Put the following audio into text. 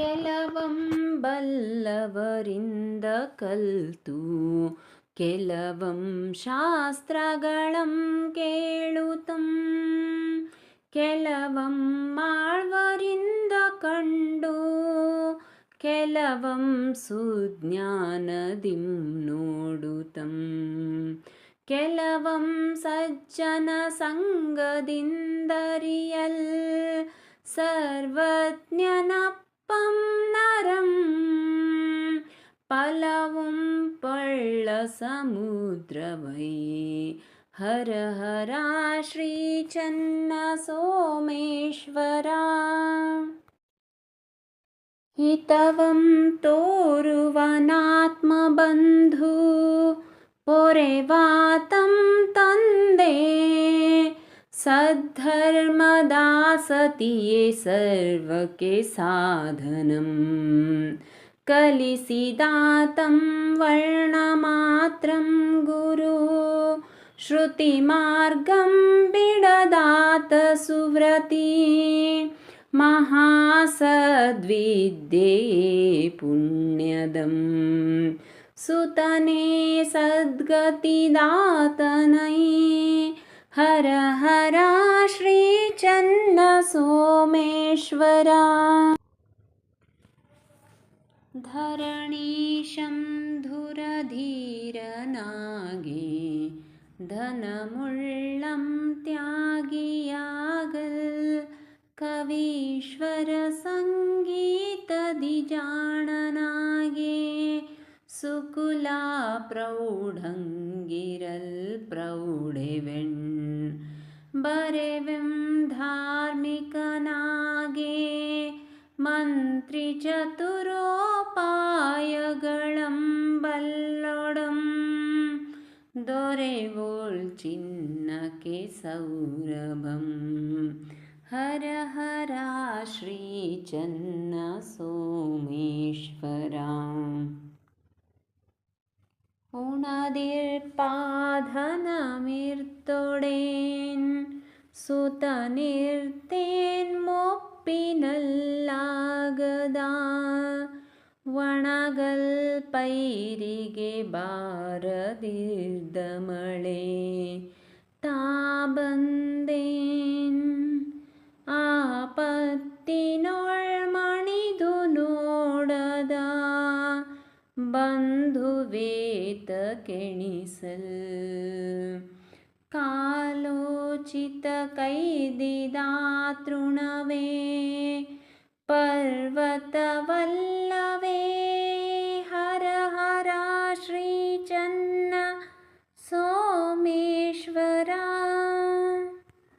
ಕೆಲವೊಂಬಲ್ಲವರಿಂದ ಕಲ್ತು. ಕೆಲವಂ ಶಾಸ್ತ್ರಗಳಂ ಕೇಳುತ್ತಂ ಕೆಲವಂ ಮಾಳ್ವರಿಂದ ಕಂಡು. ಕೆಲವಂ ಸುಜ್ಞಾನದಿಂ ನೋಡುತ್ತಂ ಕೆಲವಂ ಸಜ್ಜನ ಸಂಗದಿಂದರಿಯಲ್ ಸರ್ವಜ್ಞನ पलवं पळ्ळसमुद्रवै हर हरा श्री सोमेश्वरा हितवं तोरुवनात्मबन्धु पोरे वातं तन्दे। सद्धर्मदासति ये सर्वके साधनम्। कलिसिदातं वर्णमात्रं गुरु। श्रुतिमार्गं बिडदात सुव्रती महासद्विद्ये पुण्यदं। सुतने सद्गतिदातनै। हर हरा श्रीचन्न सोमेश्वरा। भरणीशं धुरधीरनागे धनमुल्लं त्यागियागल् कवीश्वरसङ्गीतदिजाणनाये सुकुला प्रौढङ्गिरल् प्रौढिवें बरेवं धार्मिकनागे मन्त्रिचतुरोपायगळं बल्लोडं दोरे वोल्चिन्न के सौरभं हर हरा श्रीचन्न सोमेश्वरा। उणादिर्पाधनमिर्तोन् सुतनिर्तेन्मुपिनल् ಒಣಗದ ಪೈರಿಗೆ ಬಾರದಿದ್ದ ಮಳೆ ತಾ ಬಂದೇನ್? ಆಪತ್ತಿನೊಳ್ ಮಣಿದು ನೋಡದ ಬಂಧುವೇತ ಕೆಣಿಸಲ್. ಕಾಲೋಚಿತ ಕೈದಿದ ತೃಣವೇ ಪರ್ವತವಲ್ಲ